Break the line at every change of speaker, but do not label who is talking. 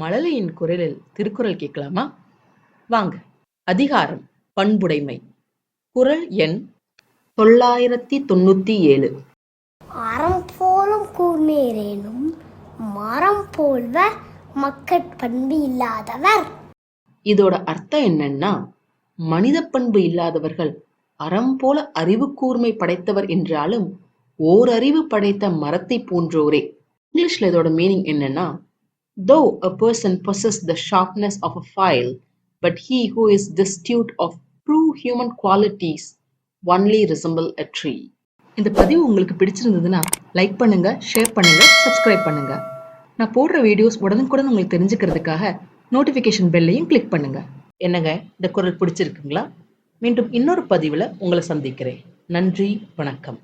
மழலையின் குரலில் திருக்குறள் கேட்கலாமா வாங்க அதிகாரம் பண்புடைமை குரல் எண் தொள்ளாயிரத்தி தொண்ணூத்தி ஏழு
அறம் போலும் கூர்மேறேனும் மரம் மக்கள் பண்பு இல்லாதவர்
இதோட அர்த்தம் என்னன்னா மனித பண்பு இல்லாதவர்கள் அறம் போல அறிவு கூர்மை படைத்தவர் என்றாலும் ஓரறிவு படைத்த மரத்தை போன்றோரே இங்கிலீஷ்ல இதோட மீனிங் என்னன்னா Though a person possess the sharpness of a file, but he who is destitute of true human qualities only resemble a tree இந்த பதிவு உங்களுக்கு பிடிச்சிருந்ததுன்னா லைக் பண்ணுங்க ஷேர் பண்ணுங்க சப்ஸ்கிரைப் பண்ணுங்க நான் போடுற வீடியோஸ் உடனுக்குடன் உங்களுக்கு தெரிஞ்சுக்கிறதுக்காக நோட்டிஃபிகேஷன் பெல்லையும் கிளிக் பண்ணுங்க என்னங்க இந்த குரல் பிடிச்சிருக்குங்களா மீண்டும் இன்னொரு பதிவில் உங்களை சந்திக்கிறேன் நன்றி வணக்கம்